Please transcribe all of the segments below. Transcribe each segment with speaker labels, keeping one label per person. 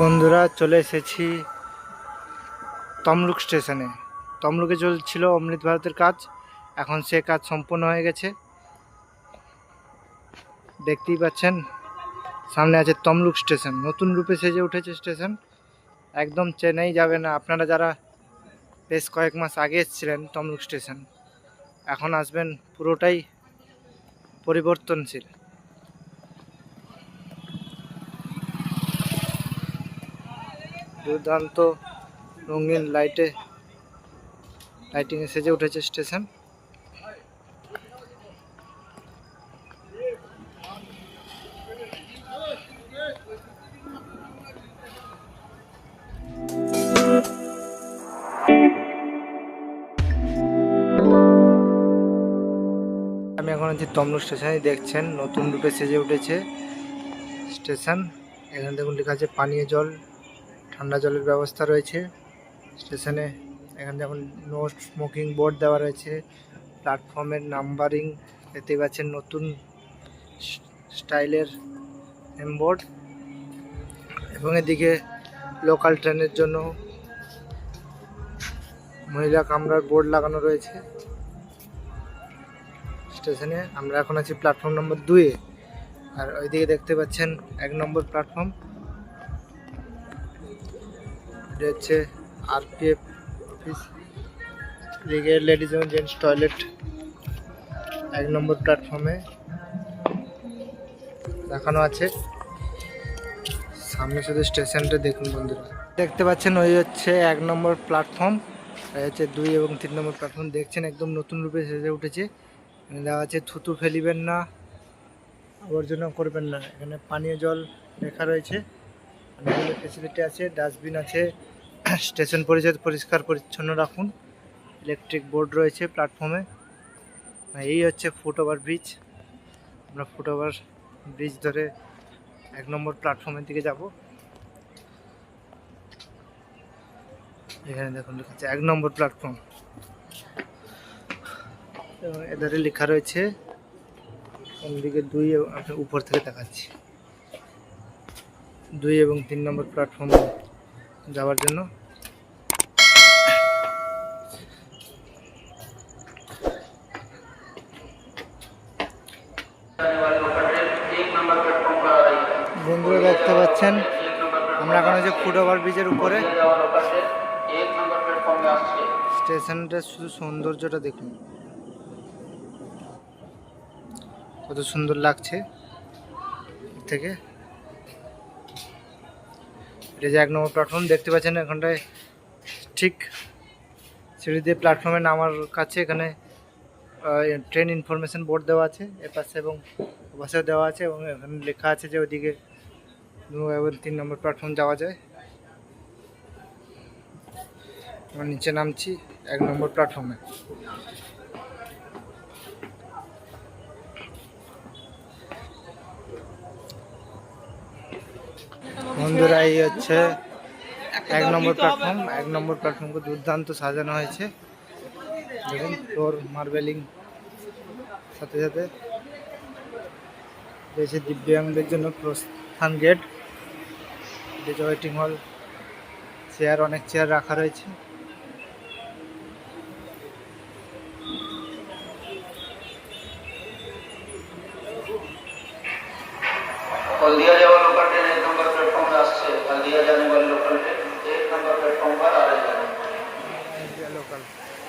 Speaker 1: বন্ধুরা চলে এসেছি তমলুক স্টেশনে। তমলুকে চলছিল অমৃত ভারতের কাজ। এখন সে কাজ সম্পূর্ণ হয়ে গেছে। দেখতেই পাচ্ছেন, সামনে আছে তমলুক স্টেশন। নতুন রূপে সেজে উঠেছে স্টেশন। একদম চেন্নাই যাবে না। আপনারা যারা বেশ কয়েক মাস আগে এসেছিলেন তমলুক স্টেশন, এখন আসবেন পুরোটাই পরিবর্তনশীল। দুর্দান্ত রঙিন লাইটে লাইটিংয়ে সেজে উঠেছে স্টেশন। আমি এখন আছি তমলুক স্টেশনে দেখছেন নতুন রূপে সেজে উঠেছে স্টেশন। এখানে দেখুন লেখা আছে, পানীয় জল। ঠান্ডা জলের ব্যবস্থা রয়েছে। স্টেশনে এখানে যেমন নো স্মোকিং বোর্ড দেওয়া রয়েছে প্ল্যাটফর্মের নাম্বারিং দেখতে পাচ্ছেন নতুন স্টাইলের বোর্ড এবং এদিকে লোকাল ট্রেনের জন্য মহিলা কামরার বোর্ড লাগানো রয়েছে। স্টেশনে আমরা এখন আছি প্ল্যাটফর্ম নম্বর দুয়ে আর ওইদিকে দেখতে পাচ্ছেন এক নম্বর প্ল্যাটফর্ম এটা হচ্ছে আরপিএফ অফিস এদিকে লেডিস এবং জেন্টস টয়লেট এক নম্বর প্ল্যাটফর্মে দেখানো আছে। সামনে শুধু স্টেশনটা দেখুন বন্ধুরা। দেখতে পাচ্ছেন, ওই হচ্ছে এক নম্বর প্ল্যাটফর্ম হচ্ছে দুই এবং তিন নম্বর প্ল্যাটফর্ম দেখছেন, একদম নতুন রূপে সেজে উঠেছে। এখানে দেওয়া আছে, থুতু ফেলিবেন না, আবর্জনা করবেন না। এখানে পানীয় জল লেখা রয়েছে। অনেকগুলো ফেসিলিটি আছে ডাস্টবিন আছে স্টেশন পরিচয় পরিষ্কার পরিচ্ছন্ন রাখুন। ইলেকট্রিক বোর্ড রয়েছে প্ল্যাটফর্মে এই হচ্ছে ফুট ওভার ব্রিজ আমরা ফুট ওভার ব্রিজ ধরে এক নম্বর প্ল্যাটফর্মের দিকে যাব। এখানে দেখুন লেখা আছে এক নম্বর প্ল্যাটফর্ম এবং এধারে লেখা রয়েছে অন্যদিকে দুই এবং আমি উপর থেকে দেখাচ্ছি। দুই এবং তিন নম্বর প্ল্যাটফর্মে যাওয়ার জন্য। বন্ধুরা দেখতে পাচ্ছেন, আমরা এখন হচ্ছে ফুট ওভার ব্রিজের উপরে। স্টেশনটা শুধু সৌন্দর্যটা দেখুন। কত সুন্দর লাগছে। থেকে এটা যে এক নম্বর প্ল্যাটফর্ম দেখতে পাচ্ছেন এখানটায় ঠিক সিঁড়ি দিয়ে প্ল্যাটফর্মে নামার কাছে এখানে ট্রেন ইনফরমেশন বোর্ড দেওয়া আছে, এ পাশে এবং ও পাশেও দেওয়া আছে এবং এখানে লেখা আছে যে ওইদিকে দু এবং তিন নম্বর প্ল্যাটফর্ম যাওয়া যায়। আমরা নিচে নামছি এক নম্বর প্ল্যাটফর্মে বন্ধুরা এই হচ্ছে এক নম্বর প্ল্যাটফর্ম এক নম্বর প্ল্যাটফর্মকে দুর্দান্ত সাজানো হয়েছে। দেখুন ফ্লোর মার্বেলিং সাথে সাথে রয়েছে দিব্যাঙ্গদের জন্য প্রস্থান গেট রয়েছে ওয়েটিং হল চেয়ার অনেক চেয়ার রাখা রয়েছে। যাওয়ার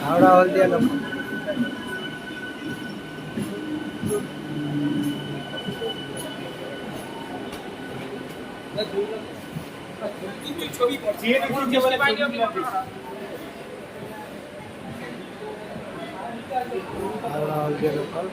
Speaker 1: হাওড়া হলদিয়া লোকাল হাওড়া হলদিয়া লোকাল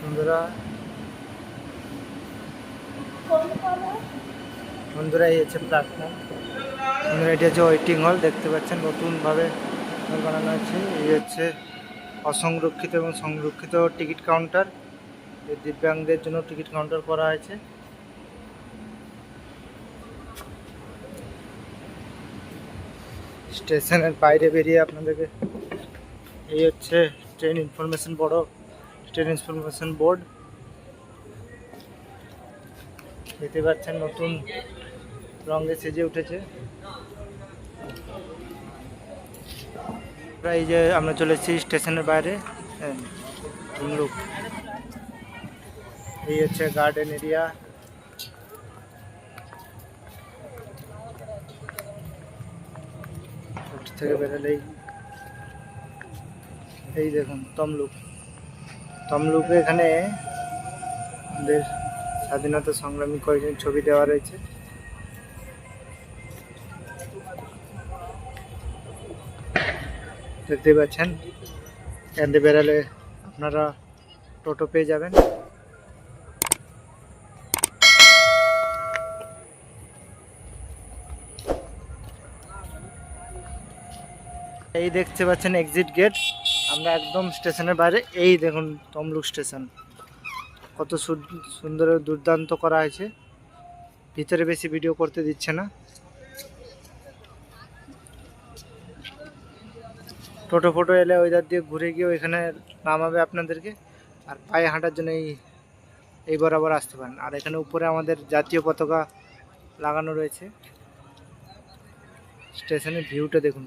Speaker 1: বন্ধুরা বন্ধুরা, এই হচ্ছে প্ল্যাটফর্ম বন্ধুরা, এটি হচ্ছে ওয়েটিং হল, দেখতে পাচ্ছেন নতুনভাবে বানানো হয়েছে। এই হচ্ছে অসংরক্ষিত এবং সংরক্ষিত টিকিট কাউন্টার। দিব্যাঙ্গদের জন্য টিকিট কাউন্টার করা হয়েছে। স্টেশনের বাইরে বেরিয়ে আপনাদেরকে এই হচ্ছে ট্রেন ইনফরমেশন বড়, ট্রেন ইনফরমেশন বোর্ড। দেখতে পাচ্ছেন নতুন রঙে সেজে উঠেছে। প্রায় যে আমরা চলে এসেছি স্টেশনের বাইরে হ্যাঁ, তমলুক এই হচ্ছে গার্ডেন এরিয়া থেকে বেরোলেই। এই দেখুন তমলুক। তমলুকে এখানে আমাদের স্বাধীনতা সংগ্রামী কয়েকজন ছবি দেওয়া রয়েছে। দেখতে পাচ্ছেন। এখান বেরালে আপনারা টোটো পেয়ে যাবেন। এই দেখতে পাচ্ছেন এক্সিট গেট আমরা একদম স্টেশনের বাইরে। এই দেখুন তমলুক স্টেশন। কত সুন্দর দুর্দান্ত করা হয়েছে। ভিতরে বেশি ভিডিও করতে দিচ্ছে না। টোটো ফোটো এলে ওই ধার দিয়ে ঘুরে গিয়ে ওইখানে নামাবে আপনাদেরকে। আর পায়ে হাঁটার জন্য এই এই বরাবর আসতে পারেন। আর এখানে উপরে আমাদের জাতীয় পতাকা লাগানো রয়েছে। স্টেশনের ভিউটা দেখুন